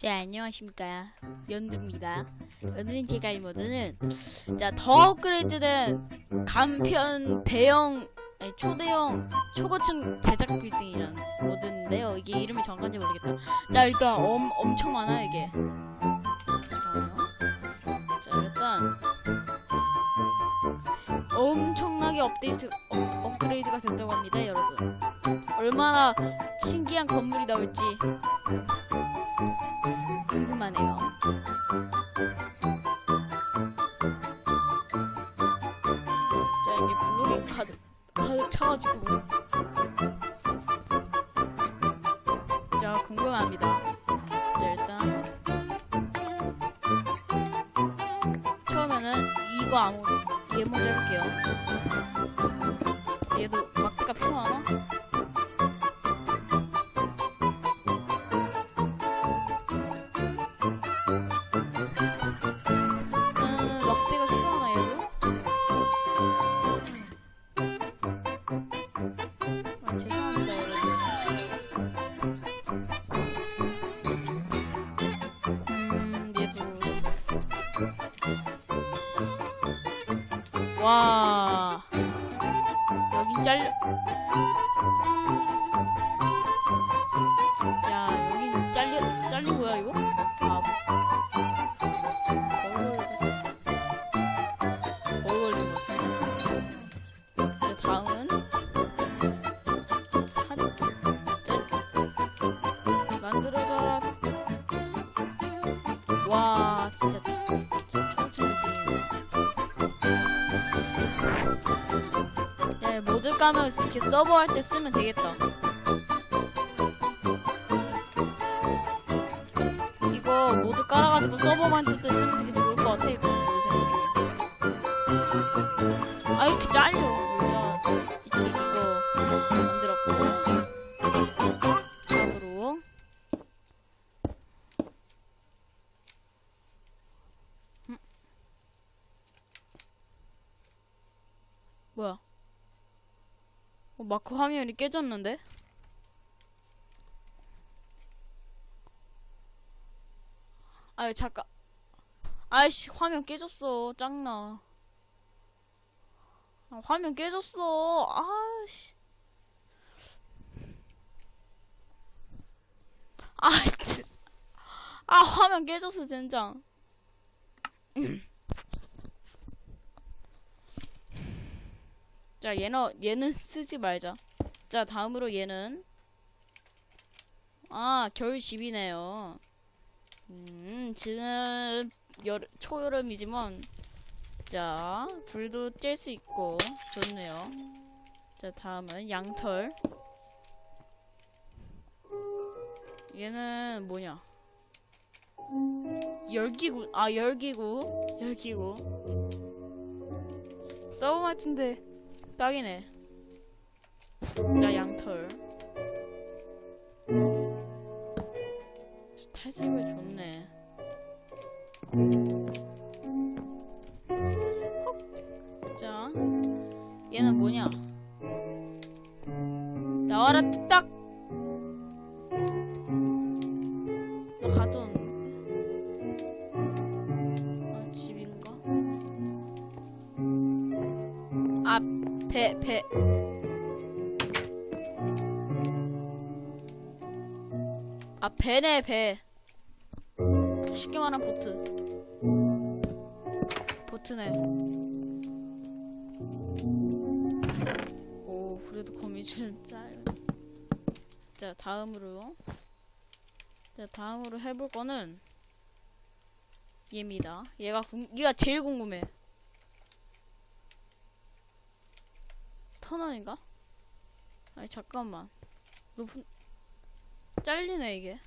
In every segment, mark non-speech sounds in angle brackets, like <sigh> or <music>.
자 안녕하십니까. 연두입니다. 오늘은 제가 이 모드는 자더 업그레이드된 간편 대형 아니, 초대형 초고층 제작 빌딩이라는 모드인데요. 이게 이름이 정확한지 모르겠다. 자 일단 엄, 엄청 많아요 이게. 잠깐만요. 자 일단 엄청나게 업데이트 업, 업그레이드가 됐다고 합니다 여러분. 얼마나 신기한 건물이 나올지 궁금하네요. 자, 이게 블록이 가득, 가득 차가지고. 얘 까면 이렇게 서버 할 때 쓰면 되겠다. 이거 모드 깔아가지고 서버만 쓸때 쓰면 되게 좋을 것 같아 이거 내 생각에. 아 이렇게 잘려 마크 화면이 깨졌는데? 아유 잠깐 아이씨 화면 깨졌어 짱나 아, 화면 깨졌어. 아씨. 아, 진- 아, 화면 깨졌어, 진짜. 자, 얘는, 얘는 쓰지 말자. 자, 다음으로 얘는. 아, 겨울 집이네요. 음, 지금, 여, 초여름이지만, 자, 불도 뗄 수 있고 좋네요. 자, 다음은 양털. 얘는 뭐냐? 열기구. 아, 열기구. 열기구. 서브 마틴데 딱이네. 자, 양털. 탈색을 좋네. 자, 얘는 뭐냐? 나와라 뚝딱. 아, 배네, 배. 쉽게 말하면 보트. 보트네. 오, 그래도 거미줄은 짧. 자, 다음으로. 자, 다음으로 해볼 거는 얘입니다. 얘가 궁, 얘가 제일 궁금해. 터널인가? 아니, 잠깐만. 높은, 잘리네, 이게.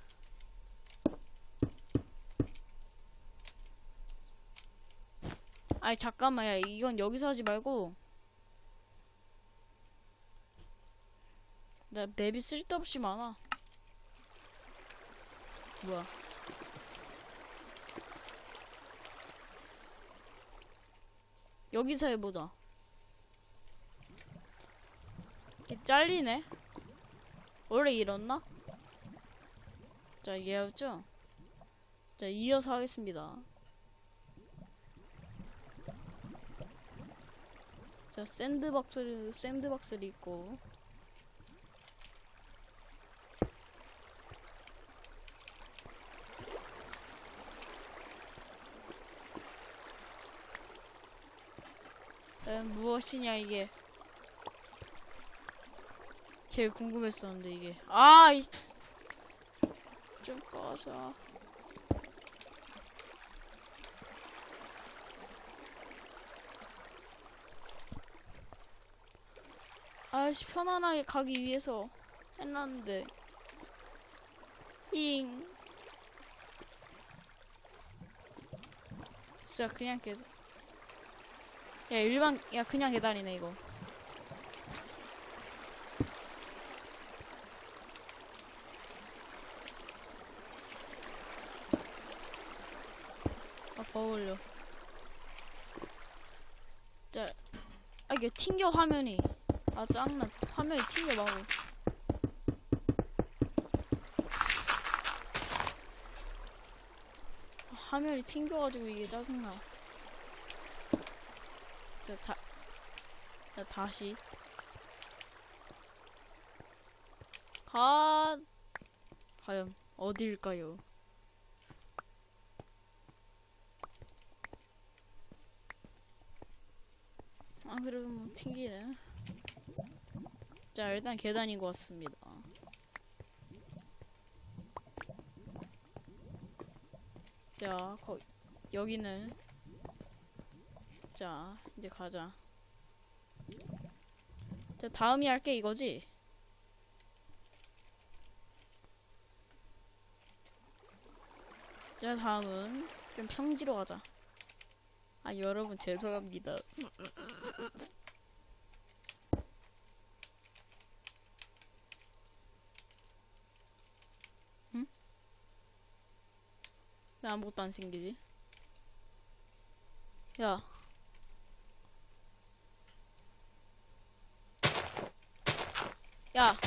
아니, 잠깐만, 야, 이건 여기서 하지 말고. 나 맵이 쓸데없이 많아. 뭐야? 여기서 해보자. 이게 잘리네? 원래 이렇나? 자, 얘였죠? 자, 이어서 하겠습니다. 자, 샌드박스를, 샌드박스를. 과연 무엇이냐, 이게. 제일 궁금했었는데, 이게. 아! 이... 좀 꺼져. 아씨 편안하게 가기 위해서 해놨는데 잉 진짜 그냥 계 야, 일반, 야, 그냥 계단이네, 이거. 아, 버울려. 자, 아, 이게 튕겨, 화면이. 아, 짱나. 화면이 튕겨, 마구. 화면이 튕겨가지고 이게 짜증나. 자, 다, 자, 다시. 가, 과연, 어딜까요? 아, 그래도 뭐, 튕기네. 자, 일단 계단인 것 같습니다. 자, 거, 여기는 자, 이제 가자. 자, 다음이 할 게 이거지? 자, 다음은 좀 평지로 가자. 아, 여러분 죄송합니다. 응? 왜 아무것도 안 생기지? 야. 야.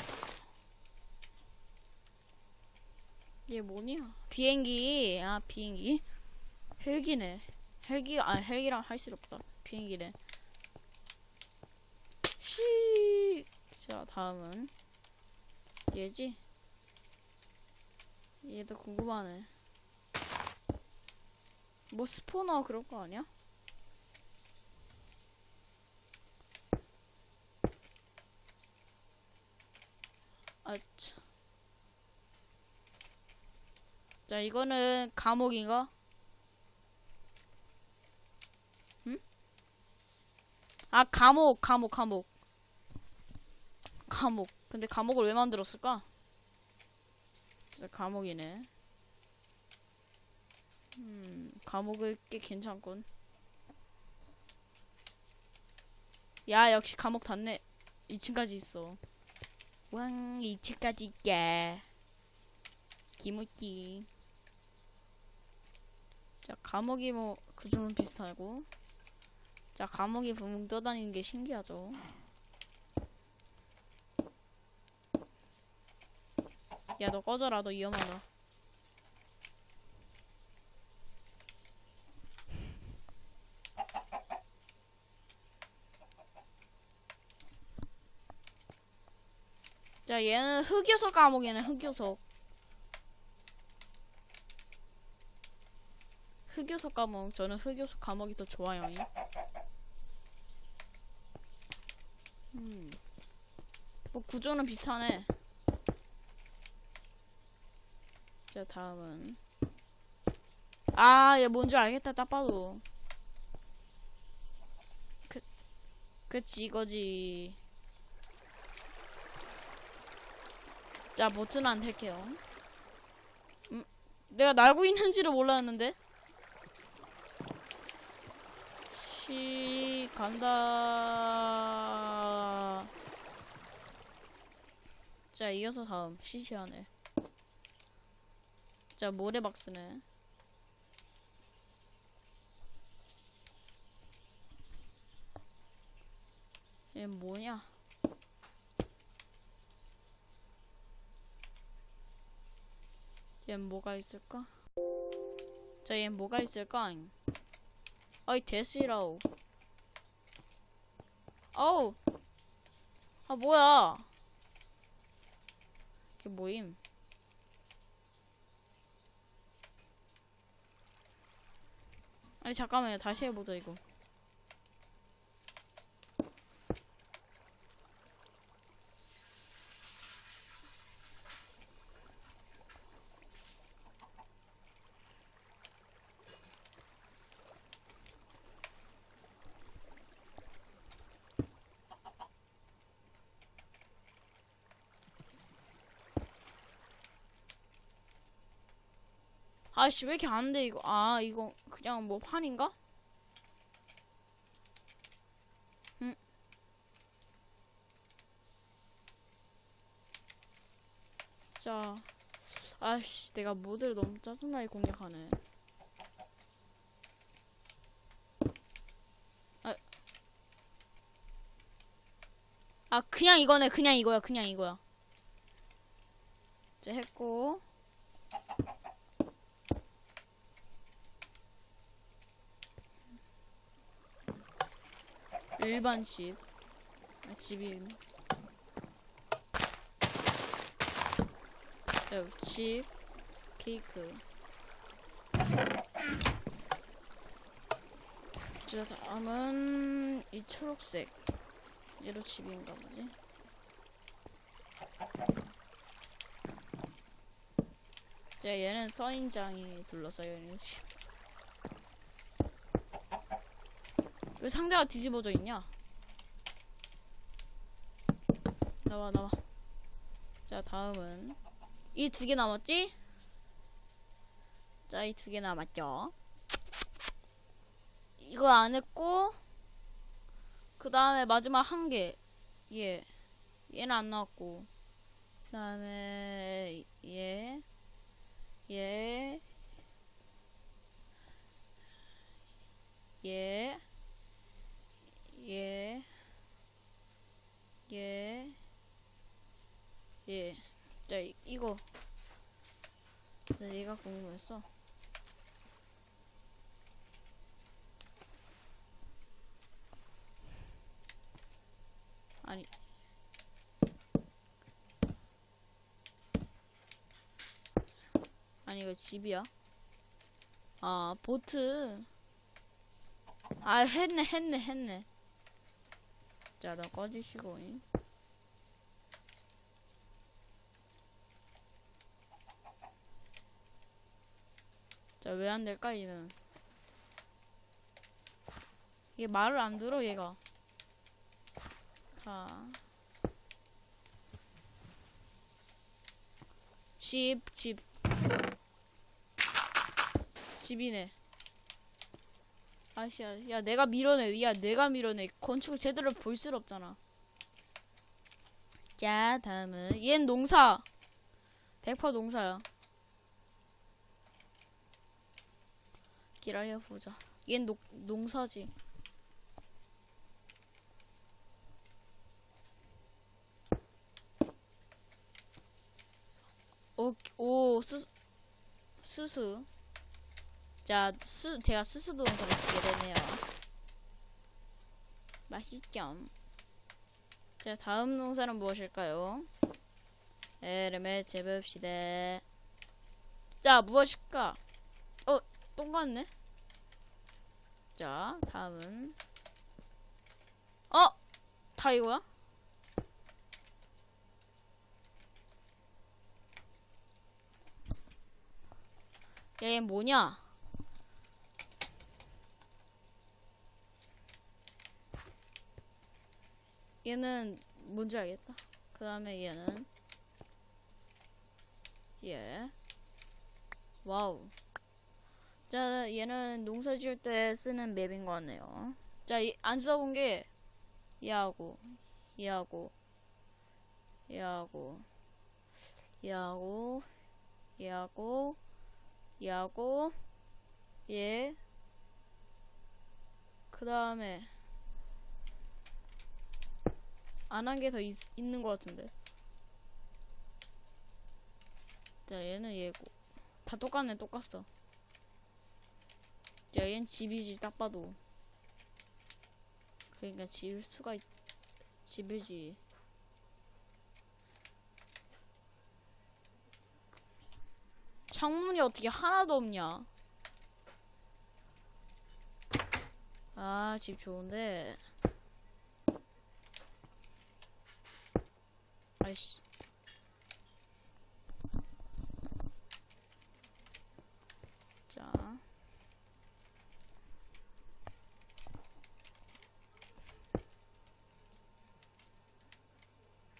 얘 뭐냐? 비행기. 아, 비행기. 헬기네. 헬기가, 아, 헬기랑 할 수 없다. 비행기네. 씩. 자, 다음은. 얘지? 얘도 궁금하네. 뭐 스포너 그런 거 아니야? 아차. 자, 이거는 감옥인가? 아, 감옥, 감옥, 감옥. 감옥. 근데 감옥을 왜 만들었을까? 진짜 감옥이네. 음, 감옥을 꽤 괜찮군. 야, 역시 감옥 닫네. 2층까지 있어. 왕, 2층까지 있게. 기모찌. 자, 감옥이 뭐, 구조는 비슷하고. 자, 감옥이 붕붕 떠다니는 게 신기하죠. 야, 너 꺼져라. 너 위험하다. 자, 얘는 흑요석 감옥이네, 흑요석. 흑요석 감옥. 저는 흑요석 감옥이 더 좋아요. 이. 음. 뭐, 구조는 비슷하네. 자, 다음은. 아, 얘 뭔지 알겠다, 딱 봐도. 그, 그치, 이거지. 자, 버튼 안 댈게요. 음, 내가 날고 있는지를 몰랐는데? 시, 간다. 자, 이어서 다음. 시시하네. 자, 모래박스네. 얘 뭐냐? 얘 뭐가 있을까? 자, 얘 뭐가 있을까? 아이, 데스이라오. 어우! 아, 뭐야! 이게 뭐임? 아니, 잠깐만요. 다시 해보자, 이거. 아씨, 왜 이렇게 안 돼, 이거. 아, 이거, 그냥 뭐 판인가? 응. 자, 아씨, 내가 모드를 너무 짜증나게 공략하네. 아, 아, 그냥 이거네, 그냥 이거야, 그냥 이거야. 이제 했고. 일반 집. 아, 집이. 여, 집. 케이크. 자, 다음은 이 초록색. 얘로 집인가 보지? 자, 얘는 선인장이 둘러싸여 있는 집. 왜 상자가 뒤집어져 있냐? 나와 나와. 자 다음은 이 두 개 남았지? 자 이 두 개 남았죠? 이거 안 했고 그 다음에 마지막 한 개. 얘 얘는 안 나왔고 그 다음에 얘 얘, 얘, 이, 이거. 자, 얘가 궁금했어. 아니. 아니, 이거 집이야? 아, 보트. 아, 했네, 했네, 했네. 자, 나 꺼지시고. 잉. 자, 왜 안 될까, 얘는? 얘 말을 안 들어, 얘가. 자. 집, 집. 집이네. 아씨야, 야, 내가 밀어내. 야, 내가 밀어내. 건축을 제대로 볼 수 없잖아. 자, 다음은. 얜 농사. 100% 농사야. 기다려보자. 얜 농, 농사지. 오, 오, 스, 스스. 자, 스, 제가 스스동사를 쓰게 되네요. 맛있죠? 자, 다음 농사는 무엇일까요? 에르메 재봅시다. 자, 무엇일까? 어, 똑같네? 자, 다음은. 어! 다 이거야? 얘 뭐냐? 얘는 뭔지 알겠다. 그 다음에 얘는 얘 와우. 자, 얘는 농사 지을 때 쓰는 맵인 것 같네요. 자, 이, 안 써본 게 얘하고 얘하고 얘하고 얘하고 얘하고 얘하고 얘 그 다음에 안 한 게 더 있는 것 같은데. 자, 얘는 얘고. 다 똑같네, 똑같어. 야, 얘는 집이지, 딱 봐도. 그러니까 집 수가 있, 집이지. 창문이 어떻게 하나도 없냐? 아, 집 좋은데. 아이씨. 자.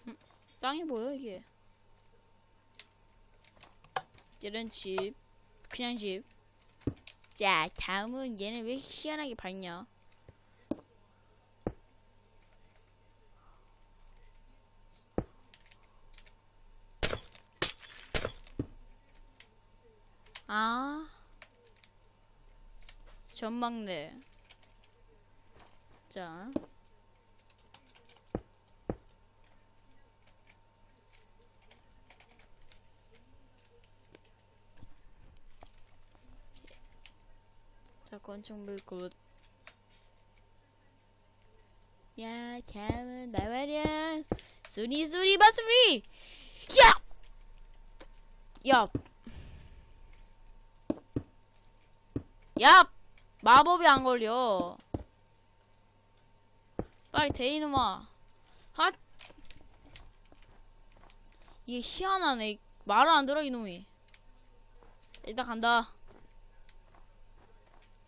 음, 땅이 보여, 이게. 이런 집. 그냥 집. 자, 다음은 얘는 왜 희한하게 밝냐? 아. 전망대. 자. 건축물 굿. 야, 다음은 나 말이야. 수리, 수리, 마수리! 야! 야! 야! 마법이 안 걸려. 빨리 대 이놈아. 핫! 이게 희한하네. 말을 안 들어 이놈이. 일단 간다.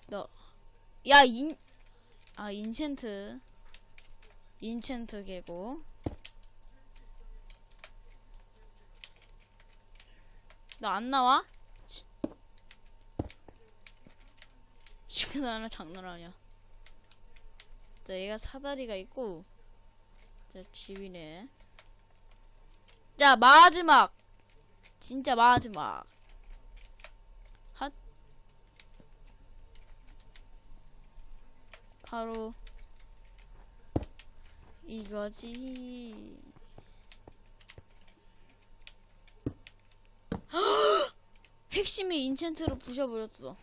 너. 야 인. 아 인챈트. 인챈트 개고. 너 안 나와? 지금 나랑 장난하냐? 자, 얘가 사다리가 있고, 자, 집이네. 자, 마지막! 진짜 마지막. 바로, 이거지. <gasps> 핵심이 인챈트로 부셔버렸어.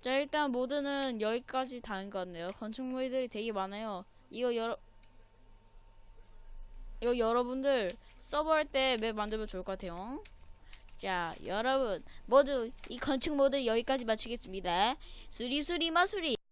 자 일단 모드는 여기까지 다는 것 같네요. 건축물들이 되게 많아요. 이거 여러 이거 여러분들 서버 할 때 맵 만들면 좋을 것 같아요. 자 여러분. 모두 이 건축 모드 여기까지 마치겠습니다. 수리수리 마수리